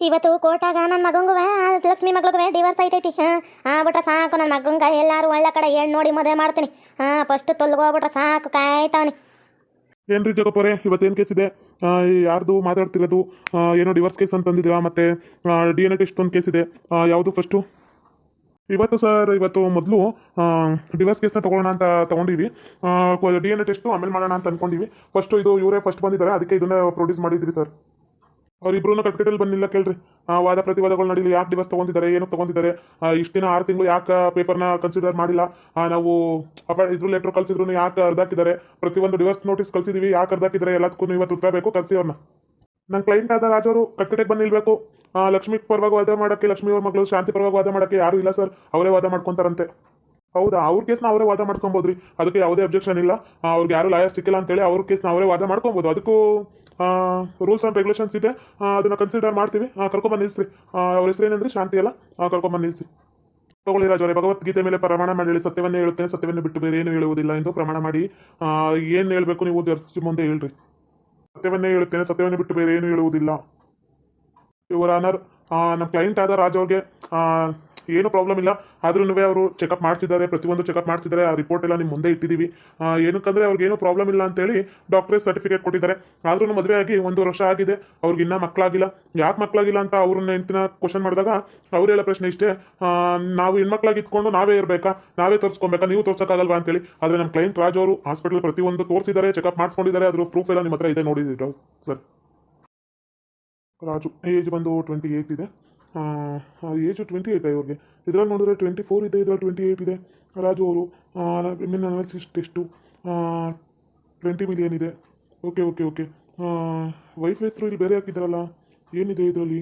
ಇವತ್ತು ಕೋಟಾಗ ನನ್ನ ಮಗಂಗುವೆ ಲಕ್ಷ್ಮಿ ಮಗಳಿಗುವೆ ಡಿವರ್ಸ್ ಐತೈತಿ ಹಾಂ ಆಗ್ಬಿಟ್ರೆ ಸಾಕು ನನ್ನ ಮಗಂಗ ಎಲ್ಲಾರು ಒಳ್ಳೆ ಕಡೆ ಹೆಣ್ಣು ನೋಡಿ ಮದುವೆ ಮಾಡ್ತೀನಿ. ಹಾಂ ಫಸ್ಟ್ ತೊಲ್ಗೋಗ್ಬಿಟ್ರೆ ಸಾಕು ಕಾಯ್ತಾವನಿ. ಏನ್ರಿ ಜಗಪ್ಪರೆ ಇವತ್ತೇನು ಕೇಸ್ ಇದೆ? ಆ, ಯಾರ್ದು ಮಾತಾಡ್ತಿರೋದು? ಆ, ಏನೋ ಡಿವೋರ್ಸ್ ಕೇಸ್ ಅಂತ ಅಂದಿದ್ದೀರಾ? ಮತ್ತೆ ಡಿ ಎನ್ ಎ ಟೆಸ್ಟ್ ಒಂದು ಕೇಸ್ ಇದೆ. ಆ, ಯಾವುದು ಫಸ್ಟು ಇವತ್ತು ಸರ್, ಇವತ್ತು ಮೊದಲು ಡಿವೈಸ್ ಕೇಸ್ನ ತೊಗೊಳ್ಳೋಣ ಅಂತ ತೊಗೊಂಡಿವಿ ಡಿ ಎನ್ ಎ ಟೆಸ್ಟು ಆಮೇಲೆ ಮಾಡೋಣ ಅಂತ ಅಂದ್ಕೊಂಡಿವಿ ಫಸ್ಟು ಇದು ಇವರೇ ಫಸ್ಟ್ ಬಂದಿದ್ದಾರೆ, ಅದಕ್ಕೆ ಇದನ್ನ ಪ್ರೊಡ್ಯೂಸ್ ಮಾಡಿದ್ರಿ ಸರ್. ಅವ್ರಿಬ್ರು ಕಟ್ಕಟಲ್ಲಿ ಬಂದಿಲ್ಲ ಕೇಳ್ರಿ. ವಾದ ಪ್ರತಿವಾದಗಳು ನಡೀಲಿ, ಯಾಕೆ ಡಿವರ್ಸ್ ತೊಗೊಂಡಿದ್ದಾರೆ ಏನು ತೊಗೊಂಡಿದ್ದಾರೆ ಇಷ್ಟು ದಿನ ಆರು ತಿಂಗಳು ಯಾಕೆ ಪೇಪರ್ನ ಕನ್ಸಿಡರ್ ಮಾಡಿಲ್ಲ? ನಾವು ಅಪ, ಇದ್ರ ಲೆಟ್ರ್ ಕಳಿಸಿದ್ರು ಯಾಕೆ ಅರ್ಧಾಕಿದ್ದಾರೆ ಪ್ರತಿಯೊಂದು ಡಿವರ್ಸ್ ನೋಟಿಸ್ ಕಳ್ಸಿದೀವಿ, ಯಾಕೆ ಅರ್ಧಾಕಿದ್ದಾರೆ ಎಲ್ಲದಕ್ಕೂ ಇವತ್ತು ಉತ್ತರ ಬೇಕು, ಕಳಿಸಿ ಅವ್ರನ್ನ ನನ್ನ ಕ್ಲೈಂಟ್ ಆದ ರಾಜವರು ಕಟ್ಟಡಕ್ಕೆ ಬಂದು ನಿಲ್ಬೇಕು ಲಕ್ಷ್ಮಿ ಪರವಾಗಿ ವಾದ ಮಾಡೋಕ್ಕೆ ಲಕ್ಷ್ಮಿ ಅವ್ರ ಮಗಳು ಶಾಂತಿ ಪರವಾಗಿ ವಾದ ಮಾಡೋಕ್ಕೆ ಯಾರು ಇಲ್ಲ ಸರ್ ಅವರೇ ವಾದ ಮಾಡ್ಕೊಂತಾರಂತೆ. ಹೌದಾ? ಅವ್ರ ಕೇಸ್ನ ಅವರೇ ವಾದ ಮಾಡ್ಕೊಬೋದ್ರಿ? ಅದಕ್ಕೆ ಯಾವುದೇ ಅಬ್ಜೆಕ್ಷನ್ ಇಲ್ಲ. ಅವ್ರಿಗೆ ಯಾರು ಲಾಯರ್ ಸಿಕ್ಕಿಲ್ಲ ಅಂತೇಳಿ ಅವ್ರ ಕೇಸ್ನ ಅವರೇ ವಾದ ಮಾಡ್ಕೊಬೋದು. ಅದಕ್ಕೂ ರೂಲ್ಸ್ ಆ್ಯಂಡ್ ರೆಗ್ಯುಲೇಷನ್ಸ್ ಇದೆ. ಅದನ್ನು ಕನ್ಸಿಡರ್ ಮಾಡ್ತೀವಿ. ಕರ್ಕೊಂಬಂದು ನಿಲ್ಸ್ರಿ. ಆ, ಅವ್ರ ಹೆಸರು ಏನಂದ್ರೆ? ಶಾಂತಿ ಅಲ್ಲ? ಕರ್ಕೊಂಬಂದು ನಿಲ್ಸಿ. ತಗೊಳ್ಳಿ ರಾಜವರೇ ಭಗವದ್ಗೀತೆ ಮೇಲೆ ಪ್ರಮಾಣ ಮಾಡಿ ಸತ್ಯವನ್ನೇ ಹೇಳುತ್ತೇನೆ ಸತ್ಯವನ್ನು ಬಿಟ್ಟು ಬೇರೆ ಏನು ಹೇಳುವುದಿಲ್ಲ ಎಂದು ಪ್ರಮಾಣ ಮಾಡಿ. ಏನು ಹೇಳಬೇಕು ನೀವು ಮುಂದೆ ಹೇಳ್ರಿ. ಸತ್ಯವನ್ನೇ ಹೇಳುತ್ತೇನೆ ಸತ್ಯವನ್ನೇ ಬಿಟ್ಟು ಬೇರೆ ಏನು ಹೇಳುವುದಿಲ್ಲ. ಇವರ ಆನರ್ ನಮ್ಮ ಕ್ಲೈಂಟ್ ಆದ ರಾಜ್ ಅವ್ರಿಗೆ ಏನು ಪ್ರಾಬ್ಲಮ್ ಇಲ್ಲ. ಆದ್ರೂ ಅವರು ಚೆಕಪ್ ಮಾಡಿಸಿದ್ದಾರೆ, ಪ್ರತಿಯೊಂದು ಚೆಕಪ್ ಮಾಡಿಸಿದ್ದಾರೆ, ಆ ರಿಪೋರ್ಟ್ ಎಲ್ಲ ನಿಮ್ಮ ಮುಂದೆ ಇಟ್ಟಿದ್ದೀವಿ. ಏನಕ್ಕಂದ್ರೆ ಅವ್ರಿಗೆ ಏನು ಪ್ರಾಬ್ಲಮ್ ಇಲ್ಲ ಅಂತೇಳಿ ಡಾಕ್ಟ್ರೇ ಸರ್ಟಿಫಿಕೇಟ್ ಕೊಟ್ಟಿದ್ದಾರೆ. ಆದ್ರೂ ಮದುವೆ ಆಗಿ ಒಂದು ವರ್ಷ ಆಗಿದೆ, ಅವ್ರಿಗೆ ಇನ್ನೂ ಮಕ್ಕಳಾಗಿಲ್ಲ ಯಾಕೆ ಮಕ್ಕಳಾಗಿಲ್ಲ ಅಂತ ಅವ್ರನ್ನ ಹೆಂಡ್ತಿನ ಕ್ವಶನ್ ಮಾಡಿದಾಗ ಅವ್ರು ಹೇಳೋ ಪ್ರಶ್ನೆ ಇಷ್ಟೇ ನಾವು ಹೆಣ್ಮಕ್ಳಾಗಿ ಇಟ್ಕೊಂಡು ನಾವೇ ಇರಬೇಕಾ? ನಾವೇ ತೋರಿಸ್ಕೊಬೇಕಾ? ನೀವು ತೋರ್ಸೋಕ್ಕಾಗಲ್ವಾ ಅಂತೇಳಿ. ಆದರೆ ನಮ್ಮ ಕ್ಲೈಂಟ್ ರಾಜ್ ಅವರು ಹಾಸ್ಪಿಟಲ್ ಪ್ರತಿಯೊಂದು ತೋರಿಸಿದ್ದಾರೆ ಚೆಕಪ್ ಮಾಡಿಸ್ಕೊಂಡಿದ್ದಾರೆ. ಅದ್ರ ಪ್ರೂಫ್ ಎಲ್ಲ ನಿಮ್ಮ ಹತ್ರ ಇದೆ ನೋಡಿದ್ದೀರಾ ಸರ್ ರಾಜು ಏಜ್ ಬಂದು ಟ್ವೆಂಟಿ ಏಯ್ಟ್ ಇದೆ. ಏಜು ಟ್ವೆಂಟಿ ಏಯ್ಟ್ ಇವ್ರಿಗೆ. ಇದ್ರಲ್ಲಿ ನೋಡಿದ್ರೆ ಟ್ವೆಂಟಿ ಫೋರ್ ಇದೆ, ಇದ್ರಲ್ಲಿ ಟ್ವೆಂಟಿ ಏಯ್ಟ್ ಇದೆ. ರಾಜು ಅವರು ಮಿನ್ ಅನಾಲಿಸಿಸ್ ಟೆಸ್ಟು ಟ್ವೆಂಟಿ ಮಿಲಿಯನ್ ಇದೆ. ಓಕೆ ಓಕೆ ಓಕೆ ವೈಫ್ ಹೆಸರು ಇಲ್ಲಿ ಬೇರೆ ಹಾಕಿದ್ದಾರಲ್ಲ, ಏನಿದೆ ಇದರಲ್ಲಿ?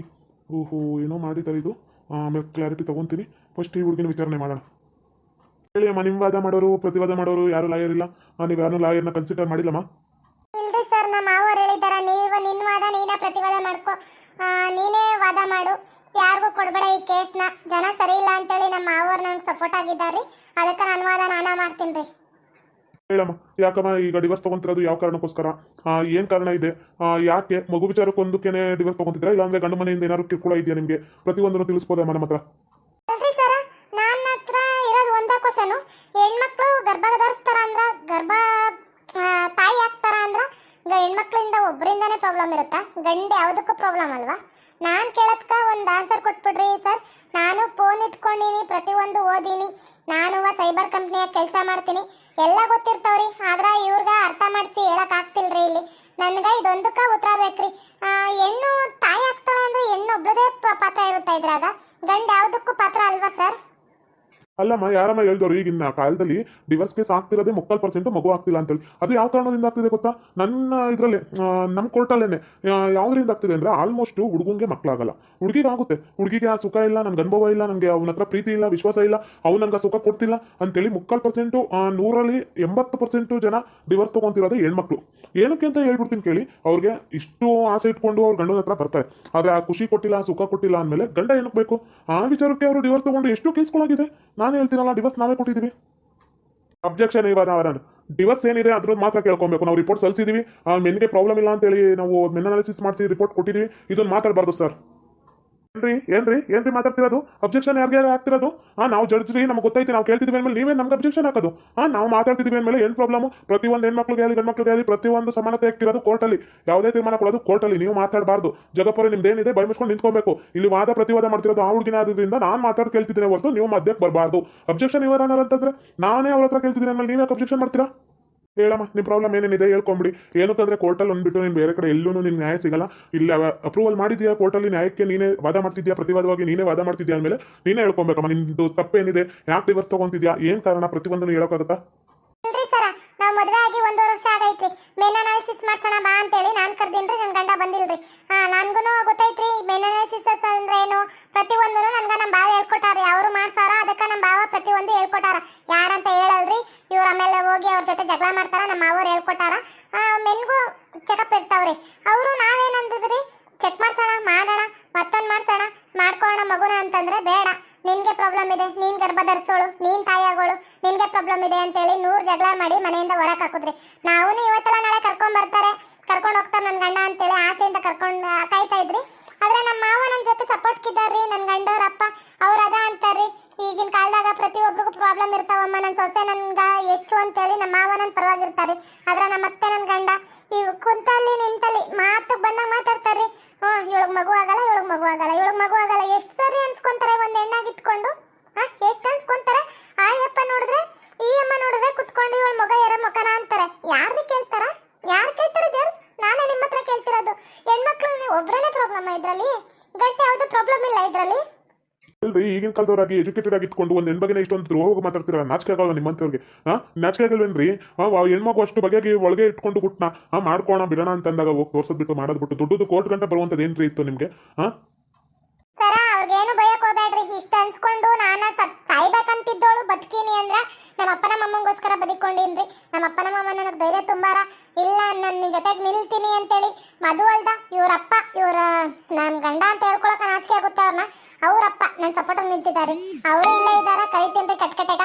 ಓಹೋ, ಏನೋ ಮಾಡಿದ್ದಾರೆ ಇದು. ಆಮೇಲೆ ಕ್ಲಾರಿಟಿ ತೊಗೊತೀನಿ. ಫಸ್ಟ್ ಈ ಹುಡುಗಿನ ವಿಚಾರಣೆ ಮಾಡೋಣ. ಹೇಳಿ ಅಮ್ಮ ನಿಮ್ಮ ವಾದ ಮಾಡೋರು, ಪ್ರತಿವಾದ ಮಾಡೋರು ಯಾರು ಲಾಯರ್ ಇಲ್ಲ? ನೀವು ಯಾರು ಲಾಯರ್ನ ಕನ್ಸಿಡರ್ ಮಾಡಿಲ್ಲಮ್ಮ? ಇಲ್ರಿ ಸರ್ ನಮ್ಮ ಮಾವರು ಹೇಳಿದಾರ ನೀವು ನಿನ್ನ ವಾದ, ನೀನೇ ಪ್ರತಿವಾದ ಮಾಡ್ಕೋ ನೀನೇ ವಾದ ಮಾಡು. ಯಾರಿಗೂ ಕೊಡಬೇಡ ಈ ಕೇಸ್ನ ಜನ ಸರಿ ಇಲ್ಲ ಅಂತೇಳಿ ನಮ್ಮ ಮಾವರ್ ನಂಗೆ ಸಪೋರ್ಟ್ ಆಗಿದ್ದಾರೆ ಅದಕ್ಕೆ ನಾನು ವಾದ ನಾನಾ ಮಾಡ್ತೀನಿ ರೀ. ಹೇಳಮ್ಮ ಯಾಕಮ್ಮ ಈಗ ಡಿವರ್ಸ್ ತಗೊಂತಿರೋದು ಯಾವ ಕಾರಣಕ್ಕೋಸ್ಕರ? ಏನು ಕಾರಣ ಇದೆ? ಆ, ಯಾಕೆ ಮಗು ವಿಚಾರಕ್ಕೊಂದಕ್ಕೇನೆ ಡಿವರ್ಸ್ ತಗೊಂತಿದ್ದೀರಾ? ಇಲ್ಲಾಂದ್ರೆ ಗಂಡು ಮನೆಯಿಂದ ಏನಾದ್ರು ಕಿರುಕುಳ ಇದೆಯಾ ನಿಮಗೆ? ಪ್ರತಿಯೊಂದನ್ನು ತಿಳಿಸ್ಬೋದಮ್ಮ ನಮ್ಮ ಹತ್ರ? ಅಲ್ರಿ ಸರ ನನ್ನ ಹತ್ರ ಇರೋದು ಒಂದೇ ಕ್ವಶನು ಹೆಣ್ಮಕ್ಳು ಗರ್ಭ ಧರಿಸ್ತಾರ ಅಂದ್ರ ಗರ್ಭ ಆ, ತಾಯಿ ಆಗ್ತಾರ ಅಂದ್ರ ಗ- ಹೆಣ್ಮಕ್ಳಿಂದ ಒಬ್ಬರಿಂದಾನೇ ಪ್ರಾಬ್ಲಮ್ ಇರುತ್ತಾ? ಗಂಡ ಯಾವುದಕ್ಕೂ ಪ್ರಾಬ್ಲಮ್ ಅಲ್ವಾ? ನಾನು ಕೇಳೋದ್ಕ ಒಂದು ಆನ್ಸರ್ ಕೊಟ್ಬಿಡ್ರಿ ಸರ್ ನಾನು ಫೋನ್ ಇಟ್ಕೊಂಡಿನಿ, ಪ್ರತಿಯೊಂದು ಓದಿನಿ. ನಾನು ಸೈಬರ್ ಕಂಪ್ನಿಯ ಕೆಲಸ ಮಾಡ್ತೀನಿ. ಎಲ್ಲ ಗೊತ್ತಿರ್ತಾವ್ರಿ, ಆದ್ರ ಇವ್ರಿಗೆ ಅರ್ಥ ಮಾಡಿಸಿ ಹೇಳಕ್ ಆಗ್ತಿಲ್ರಿ ಇಲ್ಲಿ. ನನ್ಗ ಇದೊಂದಕ್ಕ ಉತ್ತರ ಬೇಕ್ರಿ. ಹೆಣ್ಣು ತಾಯಿ ಆಗ್ತಾಳೆ ಅಂದ್ರೆ ಹೆಣ್ಣು ಒಬ್ಳದೇ ಪ- ಪಾತ್ರ ಇರುತ್ತಾ ಇದ್ರಾಗ? ಗಂಡ ಯಾವುದಕ್ಕೂ ಪಾತ್ರ ಅಲ್ವಾ ಸರ್ ಅಲ್ಲಮ್ಮ, ಯಾರಮ್ಮ ಹೇಳಿದವರು ಈಗಿನ ಕಾಲದಲ್ಲಿ ಡಿವರ್ಸ್ ಕೇಸ್ ಆಗ್ತಿರೋದೇ ಮುಕ್ಕಾಲು ಪರ್ಸೆಂಟ್ ಮಗು ಆಗ್ತಿಲ್ಲ ಅಂತೇಳಿ. ಅದು ಯಾವ ಕಾರಣದಿಂದ ಆಗ್ತಿದೆ ಗೊತ್ತಾ? ನನ್ನ ಇದರಲ್ಲಿ ನಮ್ಮ ಕೋರ್ಟಲ್ಲೇನೆ ಯಾವ್ದ್ರಿಂದ ಆಗ್ತಿದೆ ಅಂದ್ರೆ ಆಲ್ಮೋಸ್ಟ್ ಹುಡುಗಂಗೆ ಮಕ್ಕಳಾಗಲ್ಲ ಹುಡುಗಿಗೆ ಆಗುತ್ತೆ. ಹುಡುಗಿಗೆ ಆ ಸುಖ ಇಲ್ಲ, ನನ್ಗೆ ಅನುಭವ ಇಲ್ಲ, ನನಗೆ ಅವನ ಹತ್ರ ಪ್ರೀತಿ ಇಲ್ಲ, ವಿಶ್ವಾಸ ಇಲ್ಲ, ಅವ್ನು ನನಗೆ ಸುಖ ಕೊಡ್ತಿಲ್ಲ ಅಂತೇಳಿ ಮುಕ್ಕಾಲು ಪರ್ಸೆಂಟು ನೂರಲ್ಲಿ ಎಂಬತ್ತು ಪರ್ಸೆಂಟು ಜನ ಡಿವರ್ಸ್ ತೊಗೊಂತಿರೋದು ಹೆಣ್ಮಕ್ಳು. ಏನಕ್ಕೆ ಅಂತ ಹೇಳ್ಬಿಡ್ತೀನಿ ಕೇಳಿ, ಅವ್ರಿಗೆ ಇಷ್ಟು ಆಸೆ ಇಟ್ಕೊಂಡು ಅವ್ರ ಗಂಡನ ಹತ್ರ ಬರ್ತಾರೆ. ಆದರೆ ಆ ಖುಷಿ ಕೊಟ್ಟಿಲ್ಲ, ಸುಖ ಕೊಟ್ಟಿಲ್ಲ ಅಂದಮೇಲೆ ಗಂಡ ಏನಕ್ಕೆ ಬೇಕು? ಆ ವಿಚಾರಕ್ಕೆ ಅವರು ಡಿವರ್ಸ್ ತಗೊಂಡು ಎಷ್ಟು ಕೇಸ್ಗಳಾಗಿದೆ ನಾನು ಹೇಳ್ತೀನಲ್ಲ ಡಿವರ್ಸ್ ನಾವೇ ಕೊಟ್ಟಿದ್ದೀವಿ. ಅಬ್ಜೆಕ್ಷನ್ ಇವಾಗ ನಾನು ಡಿವರ್ಸ್ ಏನಿದೆ ಅದ್ರ ಮಾತ್ರ ಕೇಳ್ಕೊಬೇಕು. ನಾವು ರಿಪೋರ್ಟ್ ಸಲ್ಲಿಸಿದೀವಿ ಮೆನ್ಗೆ ಪ್ರಾಬ್ಲಮ್ ಇಲ್ಲ ಅಂತೇಳಿ ನಾವು ಮೆನ್ ಅನಾಲಿಸಿಸ್ ಮಾಡಿಸಿ ರಿಪೋರ್ಟ್ ಕೊಟ್ಟಿದ್ದೀವಿ ಇದನ್ನು ಮಾತಾಡಬಾರ್ದು ಸರ್ ಏನ್ರಿ? ಏನ್ರಿ? ಏನ್ರಿ ಮಾತಾಡ್ತಿರೋದು? ಅಬ್ಜೆಕ್ಷನ್ ಯಾರಿಗೆ ಆಗ್ತಿರೋದು ಹಾ ನಾವು ಜಡ್ಜ್ರಿ ನಮ್ಗೆ ಗೊತ್ತೈತಿ ನಾವು ಕೇಳ್ತಿದ್ವಿ ಅಂದ್ಮೇಲೆ ನೀವೇ ನಮ್ಗೆ ಅಬ್ಜೆಕ್ಷನ್ ಹಾಕೋದು? ಹಾ ನಾವು ಮಾತಾಡ್ತಿದ್ವಿ ಅಂದ್ಮೇಲೆ ಏನು ಪ್ರಾಬ್ಲಮ್ ಪ್ರತಿಯೊಂದು ಹೆಣ್ಮಕ್ಳಿಗೆ ಆಗಲಿ, ಗಂಡ್ಮಕ್ಳಿಗೆ ಆಗಲಿ, ಪ್ರತಿಯೊಂದು ಸಮಾನತೆ ಆಗ್ತಿರೋದು ಕೋರ್ಟಲ್ಲಿ ಯಾವುದೇ ತೀರ್ಮಾನ ಕೊಡೋದು ಕೋರ್ಟಲ್ಲಿ ನೀವು ಮಾತಾಡಬಾರ್ದು. ಜಗಪುರ ನಿಮ್ದು ಏನಿದೆ ಬೈ ಮುಚ್ಕೊಂಡು ನಿಂತ್ಕೊಬೇಕು. ಇಲ್ಲಿ ವಾದ ಪ್ರತಿವಾದ ಮಾಡ್ತಿರೋದು ಆ ಹುಡುಗಿನ ಆದ್ರಿಂದ ನಾನು ಮಾತಾಡ್ ಕೇಳ್ತಿದ್ದೀನಿ ಹೊರತು ನೀವು ಮಧ್ಯಕ್ಕೆ ಬರಬಾರ್ದು. ಅಬ್ಜೆಕ್ಷನ್ ಇವರ ಅಂತಂದ್ರೆ ನಾನೇ ಅವ್ರ ಹತ್ರ ಕೇಳ್ತಿದ್ದೀನಿ ಅಂದ್ಮೇಲೆ ನೀವೇ ಅಬ್ಜೆಕ್ಷನ್ ಮಾಡ್ತೀರಾ? ಹೇಳಮ್ಮ ನಿಮ್ಮ ಪ್ರಾಬ್ಲಮ್ ಏನೇನಿದೆ ಹೇಳ್ಕೊಂಬಿಡಿ. ಏನಕ್ಕಂದ್ರೆ ಕೋರ್ಟಲ್ಲಿ ಅಂದ್ಬಿಟ್ಟು ನೀನು ಬೇರೆ ಕಡೆ ಎಲ್ಲೂ ನಿನ್ನ ನ್ಯಾಯ ಸಿಗಲ್ಲ. ಇಲ್ಲ ಅಪ್ರೂವಲ್ ಮಾಡಿದ್ಯಾ ಕೋರ್ಟಲ್ಲಿ ನ್ಯಾಯಕ್ಕೆ ನೀನೇ ವಾದ ಮಾಡ್ತಿದ್ಯಾ? ಪ್ರತಿವಾದವಾಗಿ ನೀನೇ ವಾದ ಮಾಡ್ತಿದ್ಯಾ ಅಂದಮೇಲೆ ನೀನೇ ಹೇಳ್ಕೊಬೇಕಮ್ಮ. ನಿಂದು ತಪ್ಪೇನಿದೆ? ಯಾಕೆ ಡಿವರ್ಸ್ ತಗೊಂತಿದ್ಯಾ? ಏನು ಕಾರಣ ಪ್ರತಿಯೊಂದನ್ನು ಹೇಳೋಕ್ಕಾಗುತ್ತಾ? ಮದುವೆ ಆಗಿ ಒಂದು ವರ್ಷ ಆಗೈತ್ರಿ. ಮೇನ್ ಅನಾಲಿಸಿಸ್ ಮಾಡ್ಸೋಣ ಬಾ ಅಂತೇಳಿ ನಾನು ಕರ್ದಿನ್ರಿ ನನ್ನ ಗಂಡ ಬಂದಿಲ್ರಿ. ಹಾ ನನ್ಗೂ ಗೊತ್ತೈತ್ರಿ ಮೇನ್ ಅನಾಲಿಸಿಸ್ ಅಂದ್ರೆ ಏನು? ಪ್ರತಿಯೊಂದೂ ನನಗೆ ನಮ್ಮ ಬಾವ ಹೇಳ್ಕೊಟ್ಟಾರಿ. ಅವರು ಮಾಡ್ಸಾರ, ಅದಕ್ಕೆ ನಮ್ಮ ಭಾವ ಪ್ರತಿಯೊಂದು ಹೇಳ್ಕೊಟ್ಟಾರ. ಯಾರಂತ ಹೇಳಲ್ರಿ, ಇವ್ರ ಆಮೇಲೆ ಹೋಗಿ ಅವ್ರ ಜೊತೆ ಜಗಳ ಮಾಡ್ತಾರ, ನಮ್ಮ ಅವ್ರು ಹೇಳ್ಕೊಟ್ಟಾರ. ಮೆನ್ಗೂ ಚೆಕಪ್ ಇರ್ತಾವ್ರಿ. ಅವರು ನಾವೇನಂದಿದ್ರಿ ಚೆಕ್ ಮಾಡ್ಸೋಣ, ಮಾಡೋಣ, ಮತ್ತೊಂದು ಮಾಡ್ಸೋಣ, ಮಾಡ್ಕೊಳ್ಳೋಣ ಮಗುನ ಅಂತಂದ್ರೆ ಬೇಡ. ನಿನ್ಗೆ ಪ್ರಾಬ್ಲಮ್ ಇದೆ, ನೀನ್ ಗರ್ಭ ಧರಿಸೋಳು ನೀನ್ ತಾಯಿಯಾಗೋಳು, ನಿನ್ಗೆ ಪ್ರಾಬ್ಲಮ್ ಇದೆ ಅಂತ ಹೇಳಿ ನೂರ್ ಜಗಳ ಮಾಡಿ ಮನೆಯಿಂದ ಹೊರಕ್ ಹಾಕುದ್ರಿ. ನಾವು ಇವತ್ತೆಲ್ಲ ನಾಳೆ ಕರ್ಕೊಂಡ್ ಬರ್ತಾರೆ, ಕರ್ಕೊಂಡು ಹೋಗ್ತಾರೆ ನನ್ನ ಗಂಡ ಅಂತೇಳಿ ಆಸೆಯಿಂದ ಕರ್ಕೊಂಡ್ ಕಾಯ್ತಾ ಇದ್ರಿ. ಆದ್ರೆ ನಮ್ಮ ಮಾವ ನನ್ನ ಜೊತೆ ಸಪೋರ್ಟ್ ಕಿದ್ದಾರ್ರಿ ನನ್ನ ಗಂಡವ್ರಪ್ಪ, ಅವ್ರ ಅದ ಅಂತಾರ್ರಿ. ಈಗಿನ ಕಾಲದಾಗ ಪ್ರತಿಯೊಬ್ಬರಿಗೂ ಪ್ರಾಬ್ಲಮ್ ಇರ್ತಾವಮ್ಮ ನನ್ನ ಸೊಸೆ ನನ್ಗ ಹೆಚ್ಚು ಅಂತೇಳಿ ನಮ್ಮ ಮಾವ ನನ್ನ ಪರವಾಗಿರ್ತಾರೆ. ಆದ್ರೆ ನಮ್ಮ ಅತ್ತೆ ನನ್ನ ಗಂಡ ನೀವು ಕುಂತಲ್ಲಿ ನಿಂತಲ್ಲಿ ಕಾಲದವರಾಗಿ ಎಜುಕೇಟೆಡ್ ಆಗಿ ಇಟ್ಕೊಂಡು ಒಂದು ಹೆಣ್ಬಗ್ಗೆ ಇಷ್ಟೊಂದು ದ್ರೋಹ ಮಾತಾಡ್ತಿರಲ್ಲ ನಾಚಿಕೆ ಆಗಲ್ಲ ನಿಮ್ಮಂತವ್ರಿಗೆ ಹಾ ನಾಚಿಕೆ ಆಗಲ್ವೇನ್ರಿ ಹೆಣ್ಮಗು ಅಷ್ಟು ಬಗೆಗೆ ಒಳಗೆ ಇಟ್ಕೊಂಡು ಗುಟ್ನ ಹಾ ಮಾಡ್ಕೋಣ ಬಿಡೋಣ ಅಂತಂದಾಗ ಹೋಗಿ ತೋರ್ಸೋದ್ ಬಿಟ್ಟು ಮಾಡೋದು ಬಿಟ್ಟು ದುಡ್ಡು ಕೋರ್ಟ್ ಗಂಟೆ ಬರುವಂತದ್ದು ಏನ್ರಿ ಇತ್ತು ನಿಮ್ಗೆ? ಹಾ ಸರ, ಅವ್ರಿಗೇನು ಭಯಕ್ ಹೋಗ್ಬೇಡ್ರಿ ಇಷ್ಟ ಅನ್ಸ್ಕೊಂಡು ನಾನು ಸಾಯ್ಬೇಕಂತಿದ್ದೋಳು, ಬದುಕೀನಿ ಅಂದ್ರ ನಮ್ಮ ಅಪ್ಪನ ಮಮ್ಮಂಗೋಸ್ಕರ ಬದುಕೊಂಡಿನ್ರಿ ನಮ್ಮ ಅಪ್ಪನ ಮಮ್ಮ ನನಗೆ ಧೈರ್ಯ ತುಂಬಾರ. ಇಲ್ಲ, ನಾನು ನಿನ್ ಜೊತೆಗೆ ನಿಲ್ತೀನಿ ಅಂತೇಳಿ. ಮಧು ಅಲ್ದ ಇವ್ರಪ್ಪ, ಇವ್ರ ನಮ್ ಗಂಡ ಅಂತ ಹೇಳ್ಕೊಳಕ ನಾಚಿಕೆ ಆಗುತ್ತೆ? ನನ್ನ ಸಪೋರ್ಟ್ ನಿಂತಿದ್ದಾರೆ. ಅವರು ಇಲ್ಲೇ ಇದಾರ ಕರಿತೀನ್ರಿ ಕಟ್ಕಟೆಗ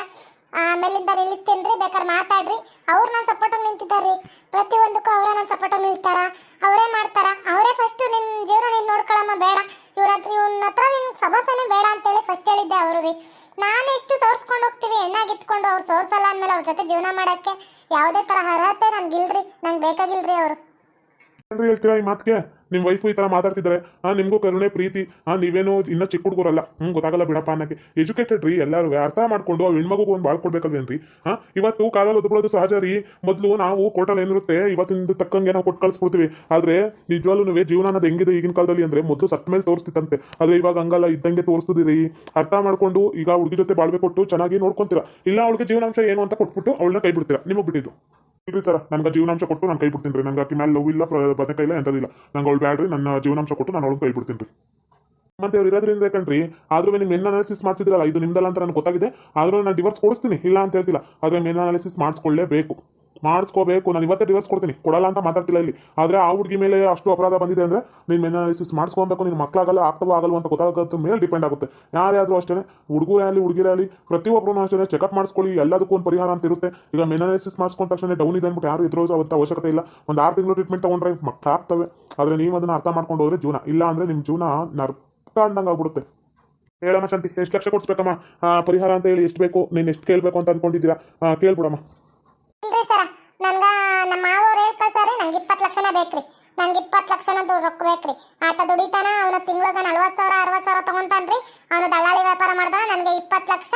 ಆಮೇಲಿಂದ ನಿಲ್ಲಿಸ್ತೇನ್ರಿ ಬೇಕಾದ್ರೆ ಮಾತಾಡ್ರಿ. ಅವ್ರು ನನ್ನ ಸಪೋರ್ಟ್ ನಿಂತಿದ್ದಾರ್ರಿ ಪ್ರತಿಯೊಂದಕ್ಕೂ ಅವರೇ ನನ್ನ ಸಪೋರ್ಟ್ ನಿಲ್ತಾರ. ಅವರೇ ಮಾಡ್ತಾರ. ಅವರೇ ಫಸ್ಟ್ ನಿನ್ ಜೀವನ ನೀನು ನೋಡ್ಕೊಳಮ್ಮ, ಬೇಡ. ಇವ್ರ ಇವನ ಹತ್ರ ನಿನ್ ಸಬಸನೆ ಬೇಡ ಅಂತೇಳಿ ಫಸ್ಟ್ ಹೇಳಿದ್ದೆ ಅವರು ರೀ. ನಾನು ಎಷ್ಟು ಸೋರ್ಸ್ಕೊಂಡು ಹೋಗ್ತೀವಿ ಎಣ್ಣಾಗಿತ್ಕೊಂಡು ಅವ್ರು ಸೋರ್ಸಲ್ಲ ಅಂದ್ಮೇಲೆ ಅವ್ರ ಜೊತೆ ಜೀವನ ಮಾಡಕ್ಕೆ ಯಾವುದೇ ತರ ಅರ್ಹತೆ ನನ್ಗಿಲ್ರಿ. ನಂಗೆ ಬೇಕಾಗಿಲ್ರಿ ಅವರು. ಏನ್ರಿ ಹೇಳ್ತೀರಾ ಈ ಮಾತಿಗೆ? ನಿಮ್ಮ ವೈಫು ಈ ತರ ಮಾತಾಡ್ತಿದ್ದಾರೆ. ಆ, ನಿಮ್ಗೂ ಕರುಣೆ, ಪ್ರೀತಿ, ಆ, ನೀವೇನು ಇನ್ನ ಚಿಕ್ಕ ಹುಡುಗರಲ್ಲ. ಹ್ಮ್, ಗೊತ್ತಾಗಲ್ಲ ಬಿಡಪ್ಪ ಅನ್ನಕ್ಕೆ. ಎಜುಕೇಟೆಡ್ ರೀ, ಎಲ್ಲರೂ. ಅರ್ಥ ಮಾಡ್ಕೊಂಡು ಆ ಹೆಣ್ಮಗು ಒಂದು ಬಾಳ್ ಕೊಡ್ಬೇಕಲ್ವೇನ್ರಿ? ಹಾ, ಇವತ್ತು ಕಾಲಲ್ಲಿ ಒದ್ಕೊಳ್ಳೋದು ಸಹಜ ರೀ. ಮೊದಲು ನಾವು ಕೋಟಲ್ ಏನಿರುತ್ತೆ ಇವತ್ತಿನ ತಕ್ಕಂಗೆ ನಾವು ಕೊಟ್ಟು ಕಳ್ಸ್ಕೊಡ್ತೀವಿ ಆದ್ರೆ ನಿಜವಾಗ್ಲೂ ಜೀವನ ಅನ್ನೋದು ಹೆಂಗಿದೆ ಈಗಿನ ಕಾಲದಲ್ಲಿ ಅಂದ್ರೆ ಮೊದ್ಲು ಸತ್ ಮೇಲೆ ತೋರಿಸ್ತಿತ್ತಂತೆ. ಆದ್ರೆ ಇವಾಗ ಹಂಗಲ್ಲ, ಇದ್ದಂಗೆ ತೋರಿಸ್ತಿದ್ದೀರಿ ಅರ್ಥ ಮಾಡ್ಕೊಂಡು ಈಗ ಹುಡುಗಿ ಜೊತೆ ಬಾಳ್ವೆ ಕೊಟ್ಟು ಚೆನ್ನಾಗಿ ನೋಡ್ಕೊಂತೀರಾ. ಇಲ್ಲ, ಅವಳಿಗೆ ಜೀವನಾಂಶ ಏನು ಅಂತ ಕೊಟ್ಬಿಟ್ಟು ಅವಳನ್ನ ಕೈ ಬಿಡ್ತೀರಾ. ನಿಮಗೆ ಬಿಟ್ಟಿದ್ದು. ಇಲ್ರಿ ಸರ್ ನನಗೆ ಜೀವನಾಂಶ ಕೊಟ್ಟು ನಾನು ಕೈ ಬಿಡ್ತೀನಿ ರೀ. ನಂಗೆ ಆಕಿ ಮೇಲೆ ನೋವು ಇಲ್ಲ ಇಲ್ಲ. ಎಂಥದಿಲ್ಲ ನಂಗೆ ಅವಳು ಬ್ಯಾಡ್ರಿ, ನನ್ನ ಜೀವನಾಂಶ ಕೊಟ್ಟು ನಾನು ಅವಳು ಕೈ ಬಿಡ್ತೀನಿ ರೀ. ಮತ್ತೆ ಅವ್ರು ಇರೋದ್ರಿಂದ ಕಣ್ರಿ ಆದ್ರೂ ನೀವು ಮೆನ್ ಅನಾಲಿಸಿಸ್ ಮಾಡಿಸಿದ್ರಲ್ಲ, ಇದು ನಿಮ್ದಲ್ಲ ಅಂತ ನನಗೆ ಗೊತ್ತಾಗಿದೆ. ಆದ್ರೂ ನಾನು ಡಿವರ್ಸ್ ಕೊಡಿಸ್ತೀನಿ, ಇಲ್ಲ ಅಂತ ಹೇಳ್ತಿಲ್ಲ. ಆದ್ರೆ ಮೆನ್ ಅನಾಲಿಸಿಸ್ ಮಾಡಿಸ್ಕೊಳ್ಳೇಬೇಕು. ಮಾಡಿಸ್ಕೋಬೇಕು. ನಾನು ಇವತ್ತೇ ಡಿವರ್ಸ್ ಕೊಡ್ತೀನಿ. ಕೊಡಲ್ಲ ಅಂತ ಮಾತಾಡ್ತಿಲ್ಲ ಇಲ್ಲಿ. ಆದರೆ ಆ ಹುಡುಗಿ ಮೇಲೆ ಅಷ್ಟು ಅಪರಾಧ ಬಂದಿದೆ ಅಂದರೆ ನೀನು ಮೆನಾಲಿಸಿಸ್ ಮಾಡಿಸ್ಕೊಬೇಕು ನಿನ್ನ ಮಕ್ಕಳಾಗಲ್ಲ ಆಗ್ತವೋ ಆಗಲ್ವ ಅಂತ ಗೊತ್ತಾಗೋದ್ರ ಮೇಲೆ ಡಿಪೆಂಡ್ ಆಗುತ್ತೆ. ಯಾರ್ಯಾದರೂ ಅಷ್ಟೇ ಹುಡುಗರೇ ಆಗಲಿ, ಹುಡುಗಿರೇ ಆಗಲಿ ಪ್ರತಿಯೊಬ್ಬರು ಅಷ್ಟೇ ಚೆಕಪ್ ಮಾಡಿಸ್ಕೊಳ್ಳಿ. ಎಲ್ಲದಕ್ಕೂ ಒಂದು ಪರಿಹಾರ ಅಂತ ಇರುತ್ತೆ. ಈಗ ಮೆನಾಲಿಸಿಸ್ ಮಾಡಿಸ್ಕೊಂಡ ತಕ್ಷಣ ಡೌನ್ ಇದೆ ಅಂದ್ಬಿಟ್ಟು ಯಾರು ಇದ್ರೂ ಅವತ್ತ ಅವಶ್ಯಕತೆ ಇಲ್ಲ. ಒಂದು ಆರು ತಿಂಗಳು ಟ್ರೀಟ್ಮೆಂಟ್ ತೊಗೊಂಡ್ರೆ ಮಕ್ಕಳು ಆಗ್ತವೆ. ಆದರೆ ನೀವು ಅದನ್ನು ಅರ್ಥ ಮಾಡ್ಕೊಂಡು ಹೋದ್ರೆ ಜೀವನ. ಇಲ್ಲ ಅಂದರೆ ನಿಮ್ಮ ಜೀವನ ನರ್ಕ ಅಂದಂಗೆ ಆಗ್ಬಿಡುತ್ತೆ. ಹೇಳಮ್ಮ ಶಾಂತಿ, ಎಷ್ಟು ಲಕ್ಷ ಕೊಡಿಸ್ಬೇಕಮ್ಮ? ಪರಿಹಾರ ಅಂತ ಹೇಳಿ ಎಷ್ಟು ಬೇಕು? ನೀನು ಎಷ್ಟು ಕೇಳಬೇಕು ಅಂತ ಅಂದ್ಕೊಂಡಿದ್ದೀರಾ ಕೇಳ್ಬಿಡಮ್ಮ. ಇಲ್ರಿ ಸರ. ನನ್ಗ ನಮ್ಮ ಮಾವವ್ರು ಹೇಳ್ ಕಳ್ಸಾರಿ ನಂಗೆ ಇಪ್ಪತ್ತು ಲಕ್ಷನೇ ಬೇಕ್ರಿ. ನಂಗೆ ಇಪ್ಪತ್ತು ಲಕ್ಷನ ರೊಕ್ಕ ಬೇಕ್ರಿ. ಆತ ದುಡಿತಾನ ಅವನ ತಿಂಗಳಿಗೆ ನಲ್ವತ್ತು ಸಾವಿರ ಅರವತ್ತು ಸಾವಿರ ತಗೊಂತಾನ್ರಿ. ಅವನು ದಲ್ಲಾಳಿ ವ್ಯಾಪಾರ ಮಾಡ್ದ ನನಗೆ ಇಪ್ಪತ್ತು ಲಕ್ಷ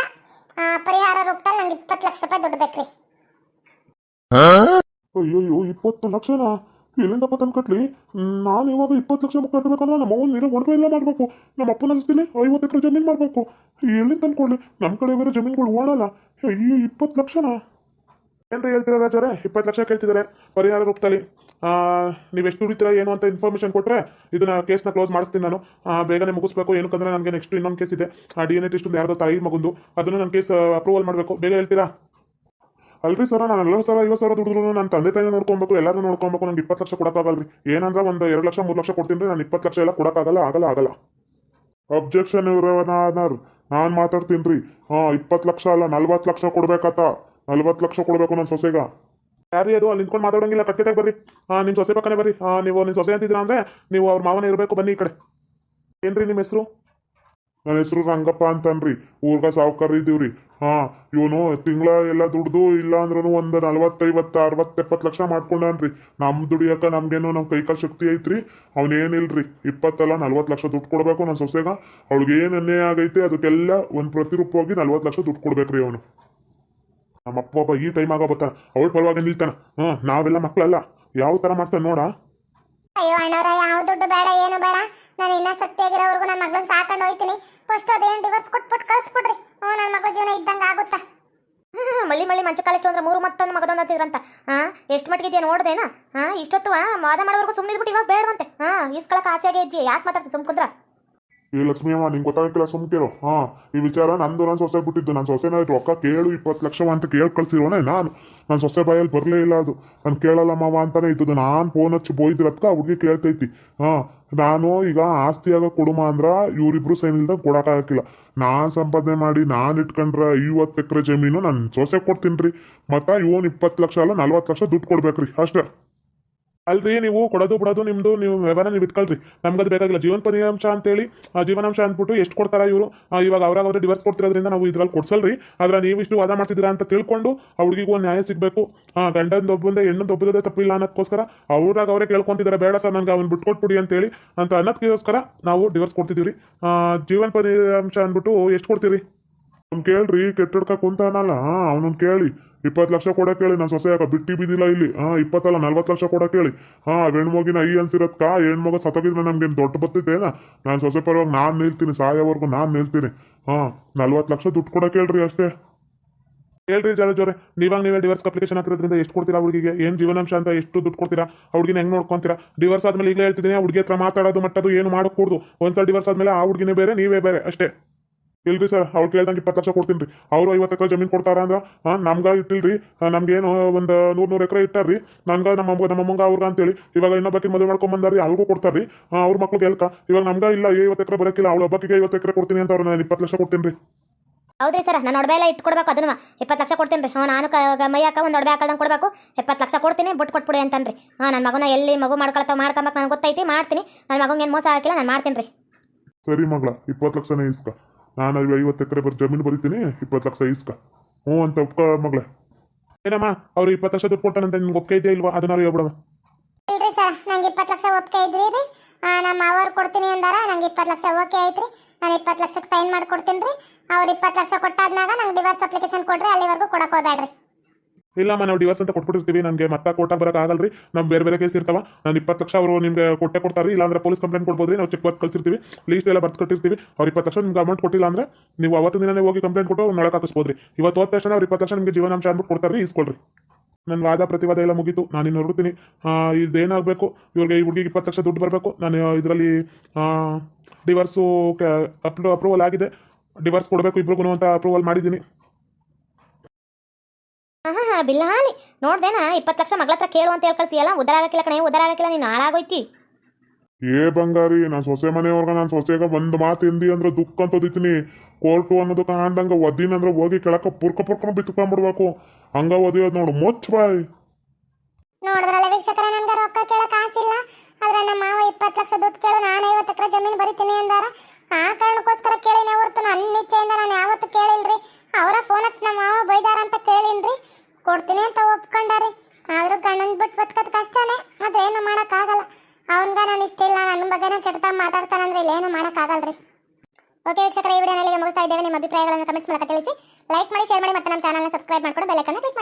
ಪರಿಹಾರ ರೂಪದಲ್ಲಿ ನಂಗೆ ಇಪ್ಪತ್ತು ಲಕ್ಷ ರೂಪಾಯಿ ದುಡ್ಡು ಬೇಕ್ರಿ. ಅಯ್ಯೋ ಇಪ್ಪತ್ತು ಲಕ್ಷನಾ? ಎಲ್ಲಿಂದಪ್ಪ ತಂದು ಕಟ್ಲಿ? ನಾನು ಇವಾಗ ಇಪ್ಪತ್ತು ಲಕ್ಷ ಕಟ್ಟಬೇಕಂದ್ರೆ ನಮ್ಮ ಅವ್ನು ನೀರು ಒಡವೆ ಎಲ್ಲ ಮಾಡಬೇಕು. ನಮ್ಮ ಅಪ್ಪನ ಆಸ್ತಿಲಿ ಐವತ್ತು ಎಕರೆ ಜಮೀನು ಮಾಡಬೇಕು. ಎಲ್ಲಿಂದ ತಂದು ಕೊಡ್ಲಿ ನಮ್ಮ ಕಡೆ ಬೇರೆ ಜಮೀನುಗಳು ಓಡಲ್ಲ. ಅಯ್ಯೋ ಇಪ್ಪತ್ತು ಲಕ್ಷನಾ? ಏನ್ರಿ ಹೇಳ್ತೀರಾ ರಾಜವರೇ ಇಪ್ಪತ್ತು ಲಕ್ಷ ಕೇಳ್ತಿದ್ದಾರೆ ಪರಿಹಾರ ರೂಪದಲ್ಲಿ. ನೀವು ಎಷ್ಟು ದುಡಿತೀರಾ, ಏನು ಅಂತ ಇನ್ಫಾರ್ಮೇಷನ್ ಕೊಟ್ಟರೆ ಇದನ್ನ ಕೇಸ್ನ ಕ್ಲೋಸ್ ಮಾಡಿಸ್ತೀನಿ ನಾನು. ಬೇಗನೆ ಮುಗಿಸ್ಬೇಕು. ಏನಕ್ಕಂದ್ರೆ ನನಗೆ ನೆಕ್ಸ್ಟ್ ಇನ್ನೊಂದು ಕೇಸ್ ಇದೆ. ಆ ಡಿ ಎನ್ ಎ ಟೆಸ್ಟ್ ಯಾರ್ದೋ ತಾಯಿ ಮಗುಂದು. ಅದನ್ನು ನನ್ನ ಕೇಸ್ ಅಪ್ರೂವಲ್ ಮಾಡಬೇಕು. ಬೇಗ ಹೇಳ್ತೀರಾ? ಅಲ್ರಿ ಸರ್, ನಾನು ನಲ್ವತ್ತು ಸಾವಿರ ಐವತ್ತು ಸಾವಿರ ದುಡಿದ್ರು ನನ್ನ ತಂದೆ ತಾಯಿ ನೋಡ್ಕೊಬೇಕು ಎಲ್ಲರೂ ನೋಡ್ಕೊಬೇಕು, ನಂಗೆ ಇಪ್ಪತ್ತು ಲಕ್ಷ ಕೊಡೋಕ್ಕಾಗಲ್ರಿ. ಏನಂದ್ರೆ ಒಂದು ಎರಡು ಲಕ್ಷ, ಮೂರು ಲಕ್ಷ ಕೊಡ್ತೀನಿ ನಾನು ಇಪ್ಪತ್ತು ಲಕ್ಷ ಎಲ್ಲ ಕೊಡೋಕ್ಕಾಗಲ್ಲ, ಆಗಲ್ಲ ಆಗಲ್ಲ. ಅಬ್ಜೆಕ್ಷನ್ ಇರೋನಾರ್ ನಾನು ಮಾತಾಡ್ತೀನಿ ರೀ. ಹಾಂ, ಇಪ್ಪತ್ತು ಲಕ್ಷ ಅಲ್ಲ, ನಲ್ವತ್ತು ಲಕ್ಷ ಕೊಡ್ಬೇಕಾತ. ನಲ್ವತ್ತು ಲಕ್ಷ ಕೊಡಬೇಕು ನನ್ನ ಸೊಸೆಗ. ಯಾರು ಅದು? ಅಲ್ಲಿ ನಿಂತ್ಕೊಂಡು ಮಾತಾಡೋಂಗಿಲ್ಲ ಕಟ್ಕೆಟಾಗಿ ಬರ್ರಿ. ಹಾಂ ನಿಮ್ಮ ಸೊಸೆ ಪಕ್ಕನೆ ಬರ್ರಿ. ಹಾಂ ನೀವು ನಿಮ್ಮ ಸೊಸೆ ಅಂತಿದ್ದೀರಾ ಅಂದರೆ ನೀವು ಅವ್ರ ಮಾವನ ಇರಬೇಕು ಬನ್ನಿ ಈ ಕಡೆ. ಏನ್ರಿ ನಿಮ್ಮ ಹೆಸರು? ನನ್ನ ಹೆಸರು ರಂಗಪ್ಪ ಅಂತನ್ರಿ. ಊರ್ಗ ಸಾವುಕಾರ ಇದೀವ್ರಿ. ಹಾ ಇವನು ತಿಂಗಳ ಎಲ್ಲ ದುಡ್ದು ಇಲ್ಲ ಅಂದ್ರೂ ಒಂದು ನಲವತ್ತೈವತ್ತು ಅರವತ್ತು ಎಪ್ಪತ್ತು ಲಕ್ಷ ಮಾಡ್ಕೊಂಡಾನ್ರಿ. ನಮ್ ದುಡಿಯಕ ನಮ್ಗೇನು ನಮ್ಮ ಕೈಕಾಲು ಶಕ್ತಿ ಐತ್ರಿ. ಅವನೇನಿಲ್ರಿ ಇಪ್ಪತ್ತಲ್ಲ ನಲ್ವತ್ತು ಲಕ್ಷ ದುಡ್ಡು ಕೊಡಬೇಕು ನನ್ನ ಸೊಸೆಗ. ಅವ್ಳಿಗೆ ಏನು ಅನ್ಯಾಯ ಆಗೈತೆ ಅದಕ್ಕೆಲ್ಲ ಒಂದು ಪ್ರತಿರೂಪವಾಗಿ ನಲ್ವತ್ತು ಲಕ್ಷ ದುಡ್ಡು ಕೊಡ್ಬೇಕ್ರಿ ಅವನು. ನಮ್ಮ ಅಪ್ಪ ಒಬ್ಬ ಈ ಟೈಮ್ ಆಗೋ ಬರ್ತಾನ ಅವಳ ಪರವಾಗಿ ನಿಲ್ತಾನ. ಹಾ ನಾವೆಲ್ಲ ಮಕ್ಕಳಲ್ಲ ಯಾವ ತರ ಮಾಡ್ತಾನೆ ನೋಡ. ಅಯ್ಯೋ ಅಣ್ಣವ್ರ ಯಾವ ದುಡ್ಡು ಬೇಡ ಏನು ಬೇಡ. ನಾನು ಇನ್ನ ಸಕ್ತಿಯಾಗಿರೋವರೆಗೂ ನನ್ನ ಮಗಳನ್ನ ಸಾಕೊಂಡು ಹೋಯ್ತೀನಿ. ಫಸ್ಟ್ ಅದೇನು ಡಿವರ್ಸ್ ಕೊಟ್ಬಿಟ್ಟು ಕಳಿಸ್ಬಿಡ್ರಿ. ಹ್ಞೂ ನನ್ನ ಮಗಳ ಜೀವನ ಇದ್ದಂಗೆ ಆಗುತ್ತಾ? ಹ್ಞೂ ಮಳ್ಳಿ ಮಳ್ಳಿ ಮಂಚ ಕಾಲಿಷ್ಟು ಅಂದ್ರೆ ಮೂರು ಮತ್ತೊಂದು ಮಗದೊಂದು ಅಂತಿದ್ರಂತ. ಹಾ ಎಷ್ಟು ಮಟ್ಟಿಗೆ ನೋಡ್ದೇನಾ? ಹಾ ಇಷ್ಟೊತ್ತು ಮಾದ ವಾದ ಮಾಡೋವರೆಗೂ ಸುಮ್ಮನೆ ಇದ್ಬಿಟ್ಟು ಇವಾಗ ಬೇಡವಂತೆ. ಹಾ ಈಸ್ಕೊಳಕ್ಕೆ ಆಸೆಯಾಗೆ ಇದ್ದಿ ಯಾಕೆ ಮಾತಾಡ್ತೀನಿ ಸುಮ್ ಲಕ್ಷ್ಮಿ ಅಮ್ಮ, ನಿಂಗೆ ಗೊತ್ತಾಗಕ್ಕಿಲ್ಲ ಸುಮ್ಕಿರು ಹಾ, ಈ ವಿಚಾರ ನಂದು ನನ್ನ ಸೊಸೆ ಬಿಟ್ಟಿದ್ದು. ನನ್ನ ಸೊಸೆನ ರೊಕ್ಕ ಕೇಳು, ಇಪ್ಪತ್ತು ಲಕ್ಷ ಅಂತ ಕೇಳಿ ಕಳ್ಸಿರೋನೆ ನಾನು. ನನ್ನ ಸೊಸೆ ಬಾಯಲ್ಲಿ ಬರಲೇ ಇಲ್ಲ ಅದು. ನಾನು ಕೇಳಲ್ಲ ಮಾವ ಅಂತಾನೆ ಇದ್ದದ್ದು. ನಾನು ಫೋನ್ ಹಚ್ಚಿ ಬೋಯ್ದಿರತ್ಕ ಹುಡುಗಿ ಕೇಳ್ತೈತಿ. ಹಾ, ನಾನು ಈಗ ಆಸ್ತಿಯಾಗ ಕೊಡುಮ ಅಂದ್ರ ಇವರಿಬ್ರು ಸೈನ್ ಇಲ್ದಾಗ ಕೊಡೋಕ್ಕಾಗಕ್ಕಿಲ್ಲ ನಾನು ಸಂಪಾದನೆ ಮಾಡಿ ನಾನು ಇಟ್ಕೊಂಡ್ರೆ ಐವತ್ತು ಎಕರೆ ಜಮೀನು ನನ್ನ ಸೊಸೆ ಕೊಡ್ತೀನಿ ರೀ ಮತ್ತು ಇವನ್ ಇಪ್ಪತ್ತು ಲಕ್ಷ ಅಲ್ಲ ನಲ್ವತ್ತು ಲಕ್ಷ ದುಡ್ಡು ಕೊಡ್ಬೇಕ್ರಿ. ಅಷ್ಟೇ. ಅಲ್ರಿ, ನೀವು ಕೊಡೋದು ಬಿಡೋದು ನಿಮ್ದು, ನೀವು ವ್ಯವಹಾರ ನೀವು ಇಟ್ಕೊಳ್ರಿ. ನಮ್ಗದು ಬೇಕಾಗಿಲ್ಲ. ಜೀವನ ಪರಿಯಾಂಶ ಅಂತೇಳಿ ಜೀವನಾಂಶ ಅಂದ್ಬಿಟ್ಟು ಎಷ್ಟು ಕೊಡ್ತಾರ ಇವರು? ಇವಾಗ ಅವ್ರಾಗ ಡಿವರ್ಸ್ ಕೊಡ್ತಿರೋದ್ರಿಂದ ನಾವು ಇದ್ರಲ್ಲಿ ಕೊಡ್ಸಲ್ರಿ. ಆದ್ರೆ ನೀವು ಇಷ್ಟು ವಾದ ಮಾಡ್ತಿದ್ದೀರಾ ಅಂತ ತಿಳ್ಕೊಂಡು ಹುಡುಗಿಗೂ ಒಂದು ನ್ಯಾಯ ಸಿಗಬೇಕು. ಗಂಡನ ಒಬ್ಬಂದೆ, ಹೆಣ್ಣಂದು ಒಬ್ಬದೇ ತಪ್ಪಿಲ್ಲ ಅನ್ನೋದಕ್ಕೋಸ್ಕರ ಅವ್ರಾಗ ಅವರೇ ಕೇಳ್ಕೊಂತಿದ್ದಾರೆ ಬೇಡ ಸರ್ ನನಗೆ ಅವ್ನು ಬಿಟ್ಕೊಟ್ಬಿಡಿ ಅಂತೇಳಿ ಅಂತ ಅನ್ನೋದಕ್ಕೋಸ್ಕರ ನಾವು ಡಿವರ್ಸ್ ಕೊಡ್ತಿದ್ದೀವಿ ಜೀವನ ಪರಿಯಾಂಶ ಅಂದ್ಬಿಟ್ಟು ಎಷ್ಟು ಕೊಡ್ತೀರಿ? ಅವ್ನು ಕೇಳ್ರಿ ಕೆಟ್ಟಡ್ಕ ಕುಂತಾನಲ್ಲ ಅವನನ್ನ ಕೇಳಿ. ಇಪ್ಪತ್ತು ಲಕ್ಷ ಕೊಡ ಕೇಳಿ, ನಾನು ಸೊಸೆ ಯಾಕ ಬಿಟ್ಟಿ ಬಿದ್ದಿಲ್ಲ ಇಲ್ಲಿ? ಹಾ ಇಪ್ಪತ್ತಲ್ಲ, ನಲ್ವತ್ತು ಲಕ್ಷ ಕೊಡ ಕೇಳಿ. ಹಾ ಹೆಣ್ಮಗಿನ ಐ ಅನ್ಸಿರತ್ಕ? ಹೆಣ್ಮಗ ಸತಗಿದ್ರೆ ನಮ್ಗೆ ದೊಡ್ಡ ಬತ್ತಿದ್ದೇನ ನಾನು ಸೊಸೆ ಪರವಾಗಿ ನಾನು ನಿಲ್ತೀನಿ, ಸಾಯೋವರೆಗೂ ನಾನು ನಿಲ್ತೀನಿ. ಹಾ ನಲ್ವತ್ತು ಲಕ್ಷ ದುಡ್ಡು ಕೊಡ ಕೇಳ್ರಿ ಅಷ್ಟೇ. ಹೇಳ್ರಿ ಜರ ಜೋರೆ, ನೀವಾಗ ನೀವೇ ಡಿವರ್ಸ್ ಅಪ್ಲಿಕೇಶನ್ ಹಾಕಿರೋದ್ರಿಂದ ಎಷ್ಟು ಕೊಡ್ತೀರಾ ಹುಡುಗಿಗೆ? ಏನು ಜೀವನಾಂಶ ಅಂತ ಎಷ್ಟು ದುಡ್ಡು ಕೊಡ್ತೀರಾ? ಹುಡುಗಿನ ಹೆಂಗ್ ನೋಡ್ಕೊಂತೀರಾ? ಡಿವರ್ಸ್ ಆದ್ಮೇಲೆ ಈಗಲೇ ಹೇಳ್ತಿದ್ದೀನಿ ಹುಡುಗಿ ಹತ್ರ ಮಾತಾಡೋದು, ಮಟ್ಟದು, ಏನು ಮಾಡக்கூಡ್ದು ಒಂದ್ಸಲ ಡಿವರ್ಸ್ ಆದ್ಮೇಲೆ ಆ ಹುಡುಗಿನೇ ಬೇರೆ, ನೀವೇ ಬೇರೆ, ಅಷ್ಟೇ. ಇಲ್ರಿ ಸರ್ ಅವ್ರು ಕೇಳ್ದಂಗೆ ಇಪ್ಪತ್ತು ಲಕ್ಷ ಕೊಡ್ತೀನಿ ರೀ. ಅವರು ಐವತ್ತು ಎಕರೆ ಜಮೀನು ಕೊಡ್ತಾರ ಅಂದ್ರೆ ಹಾಂ ನಮ್ಗೆ ಇಟ್ಟಿಲ್ರಿ. ನಮ್ಗೇನು ಒಂದು ನೂರು ನೂರು ಎಕರೆ ಇಟ್ಟಾರ್ರಿ. ನಂಗೆ ನಮ್ಮ ನಮ್ಮ ಅಮ್ಮಂಗ ಅವ್ರಿಗೆ ಅಂತೇಳಿ ಇವಾಗ ಇನ್ನೊಬ್ಬಕ್ಕೆ ಮದುವೆ ಮಾಡ್ಕೊಂಡ್ ಬಂದಾರಿ ಅವ್ರಿಗೂ ಕೊಡ್ತಾರ್ರಿ. ಹಾಂ ಅವ್ರ ಮಕ್ಳಿಗೆ ಎಲ್ಕ? ಇವಾಗ ನಮ್ಗೆ ಇಲ್ಲ ಐವತ್ತು ಎಕರೆ ಬರೋಕ್ಕಿಲ್ಲ ಅವಳ ಒಬ್ಬಕ್ಕಿಗೆ ಐವತ್ತು ಎಕರೆ ಕೊಡ್ತೀನಿ ಅಂತ ಅವ್ರು ನಾನು ಇಪ್ಪತ್ತು ಲಕ್ಷ ಕೊಡ್ತೀನಿ ರೀ. ಹೌದ್ರಿ ಸರ್ ನಾನು ಒಡವೆ ಎಲ್ಲ ಇಟ್ಕೊಡ್ಬೇಕು ಅದನ್ನ. ಇಪ್ಪತ್ತು ಲಕ್ಷ ಕೊಡ್ತೀನಿ ರೀ. ಹ್ಞೂ ನಾನು ಕ ಮೈ ಹಾಕ ಒಂದು ಒಡವೆ ಹಾಕಲ್ದಂಗೆ ಕೊಡಬೇಕು. ಇಪ್ಪತ್ತು ಲಕ್ಷ ಕೊಡ್ತೀನಿ ಬಿಟ್ಟು ಕೊಟ್ಬಿಡಿ ಅಂತನ್ರಿ. ಹಾಂ ನನ್ನ ಮಗನ ಎಲ್ಲಿ ಮಗು ಮಾಡ್ಕೊಳ್ತಾ ಮಾಡ್ಕೊಂಬಕ್ಕೆ ನನಗೆ ಗೊತ್ತೈತಿ ಮಾಡ್ತೀನಿ. ನನ್ನ ಮಗಂಗೆ ಏನು ಮೋಸ ಹಾಕಿಲ್ಲ ನಾನು ಮಾಡ್ತೀನಿ ರೀ. ಸರಿ ಮಗಳ ಇಪ್ಪತ್ತು ಲಕ್ಷನೇ ಇಸ್ಕ. ನಾನು ಐವತ್ತು ಎಕರೆ ಬರ್ ಜಮೀನು ಬರೀತೀನಿ, ಇಪ್ಪತ್ತು ಲಕ್ಷ ಇಸ್ಕ. ಹ್ಞೂ ಅಂತ ಒಪ್ಕ ಮಗಳೇ. ಏನಮ್ಮ, ಅವ್ರು ಇಪ್ಪತ್ತು ಲಕ್ಷ ದುಡ್ಡು ಕೊಡ್ತಾನಂತ ನಿಮ್ಗೆ ಒಪ್ಪಿಗೆ ಇದೆಯಾ ಇಲ್ವಾ? ಅದನ್ನ ಹೇಳ್ಬಿಡಮ್ಮ ಇಲ್ರಿ ಸರ್, ನಂಗೆ ಇಪ್ಪತ್ತು ಲಕ್ಷ ಒಪ್ಪಿಗೆ ಇದ್ರಿ ರೀ. ನಮ್ಮ ಅವ್ರು ಕೊಡ್ತೀನಿ ಅಂದಾರ, ನಂಗೆ ಇಪ್ಪತ್ತು ಲಕ್ಷ ಓಕೆ ಐತ್ರಿ. ನಾನು ಇಪ್ಪತ್ತು ಲಕ್ಷಕ್ಕೆ ಸೈನ್ ಮಾಡಿ ಕೊಡ್ತೀನಿ ರೀ. ಅವ್ರು ಇಪ್ಪತ್ತು ಲಕ್ಷ ಕೊಟ್ಟಾದ್ಮ್ಯಾಗ ನಂಗೆ ಡಿವೋರ್ಸ್ ಅಪ್ಲಿಕೇಶನ್ ಕೊಡ್ರಿ, ಅಲ್ಲಿವರೆಗೂ ಕೊಡಕ್ಕೆ ಹೋಗ್ಬೇಡ್ರಿ. ಇಲ್ಲಮ್ಮ ನಾವು ಡಿವರ್ಸ್ ಅಂತ ಕೊಟ್ಬಿಟ್ಟಿರ್ತೀವಿ. ನನಗೆ ಮತ್ತೆ ಕೋರ್ಟಾಗ ಆಗಲ್ರಿ. ನಮ್ಮ ಬೇರೆ ಬೇರೆ ಕೇಸ್ ಇರ್ತಾವ. ನಾನು ಇಪ್ಪತ್ತು ಲಕ್ಷ ಅವರು ನಿಮಗೆ ಕೊಟ್ಟೆ ಕೊಡ್ತಾರೆ ಇಲ್ಲಾಂದ್ರೆ ಪೊಲೀಸ್ ಕಂಪ್ಲೇಂಟ್ ಕೊಡ್ಬೋದು ನಾವು ಚೆಕ್ ಬರ್ತ್ ಕಳಿಸಿರ್ತೀವಿ. ಲೀಸ್ಟ್ ಎಲ್ಲ ಬರ್ದು ಕೊಟ್ಟಿರ್ತೀವಿ. ಅವ್ರು ಇಪ್ಪತ್ತು ಲಕ್ಷ ನಿಮ್ಗೆ ಅಮೌಂಟ್ ಕೊಟ್ಟಿಲ್ಲ ಅಂದ್ರೆ ನೀವು ಅವತ್ತು ದಿನನೇ ಹೋಗಿ ಕಂಪ್ಲೇಂಟ್ ಕೊಟ್ಟು ನೊಳಗೆ ಹಾಕಿಸ್ಬೋದು ರೀ ಇವತ್ತು ಹೋದ ತಕ್ಷಣ ಅವ್ರು ಇಪ್ಪತ್ತು ಲಕ್ಷ ನಿಮಗೆ ಜೀವನಾಂಶ ಅಂದ್ಬಿಟ್ಟು ಕೊಡ್ತಾರೆ ರೀ ಇಸ್ಕೊಳ್ರಿ ನನ್ನ ವಾದ ಪ್ರತಿವಾದ ಎಲ್ಲ ಮುಗೀತು. ನಾನು ಇನ್ನು ಹೊರಡ್ತೀನಿ. ಇದೇನಾಗಬೇಕು? ಇವ್ರಿಗೆ ಈ ಹುಡುಗಿಗೆ ಇಪ್ಪತ್ತು ಲಕ್ಷ ದುಡ್ಡು ಬರಬೇಕು. ನಾನು ಇದರಲ್ಲಿ ಡಿವರ್ಸು ಅಪ್ರೂವಲ್ ಆಗಿದೆ. ಡಿವರ್ಸ್ ಕೊಡಬೇಕು ಇಬ್ರಿಗೂ ಅಂತ ಅಪ್ರೂವಲ್ ಮಾಡಿದ್ದೀನಿ. ಹಾಂ ಹಾಂ ಬಿಲ್ಲಾಲಿ ನೋಡ್ದೇನಾ ಇಪ್ಪತ್ತು ಲಕ್ಷ ಮಗಳ ಹತ್ರ ಕೇಳು ಅಂತ ಹೇಳ್ಕಳ್ಸಿ ಎಲ್ಲ ಉದ್ದಾರ ಆಗಕ್ಕಿಲ್ಲ ಕಣೆ ಉದರ ಆಗಕ್ಕಿಲ್ಲ ನೀನು ಹಾಳಾಗೋಯ್ತಿ. ಏ ಬಂಗಾರಿ ನಾನು ಸೊಸೆ ಮನೆಯವ್ರಿಗೆ ನಾನು ಸೊಸೆಗ ಒಂದು ಮಾತು ಎಂದಿ ಅಂದ್ರೆ ದುಃಖ ಅಂತದಿತ್ತೀನಿ ಕೋರ್ಟು ಅನ್ನೋದು ಕಾಣ್ದಂಗೆ ಒದಿನ ಅಂದ್ರೆ ಹೋಗಿ ಕೆಳಕ ಪುರ್ಕ ಪುರ್ಕ ಬಿತ್ಕೊಂಡ್ಬಿಡ್ಬೇಕು. ಹಂಗ ಒದಿಯೋದು ನೋಡು ಮುಚ್ಚ ಬಾಯ್. ನೋಡಿದ್ರಲ್ಲ ವೀಕ್ಷಕರ ನನ್ಗೆ ರೊಕ್ಕ ಕೇಳಕ್ ಆಸಿಲ್ಲ ಆದ್ರೆ ನಮ್ಮ ಮಾವ ಇಪ್ಪತ್ತು ಲಕ್ಷ ದುಡ್ಡು ಕೇಳು ನಾನು ಐವತ್ತು ಎಕರೆ ಜಮೀನು ಬರಿತೀನಿ ಅಂದಾರ. ಆ ಕಾರಣಕ್ಕೋಸ್ಕರ ಕೇಳಿನ ಹೊರತು ನನ್ನ ನಿಶ್ಚಯದಿಂದ ನಾನು ಯಾವತ್ತೂ ಕೇಳಿಲ್ರಿ ಅವರ ಫೋನ್ ಹತ್ತು ನಮ್ಮ ಮಾವ ಬೈದಾರ ಅಂತ ಕೇಳಿನ್ರಿ ಕೊಡ್ತೀನಿ ಅಂತ ಒಪ್ಕೊಂಡಾರಿ ಆದ್ರೂ ಗಂಡನ್ ಬಿಟ್ಟು ಬದುಕೋದು ಕಷ್ಟನೇ ಆದ್ರೆ ಏನು ಮಾಡೋಕ್ಕಾಗಲ್ಲ ಅವನ್ಗ ನಾನು ಇಷ್ಟಿಲ್ಲ ನನ್ನ ಬಗ್ಗೆನ ಕೆಟ್ಟದಾಗ ಮಾತಾಡ್ತಾನಂದ್ರೆ ಮಾಡೋಕ್ಕಾಗಲ್ರಿ ಓಕೆ ವೀಕ್ಷಕರ, ಈ ವಿಡಿಯೋನಲ್ಲಿ ಮುಗಿಸ್ತಾ ಇದ್ದೇವೆ. ನಿಮ್ಮ ಅಭಿಪ್ರಾಯಗಳನ್ನು ಕಮೆಂಟ್ಸ್ ಮೂಲಕ ತಿಳಿಸಿ. ಲೈಕ್ ಮಾಡಿ ಶೇರ್ ಮಾಡಿ, ಮತ್ತೆ ನಮ್ಮ ಚಾನಲ್ನ ಸಬ್ಸ್ಕ್ರೈಬ್ ಮಾಡ್ಕೊಂಡು ಬೆಲ್ಲಕ್ಕನ್ನು ಕ್ಲಿಕ್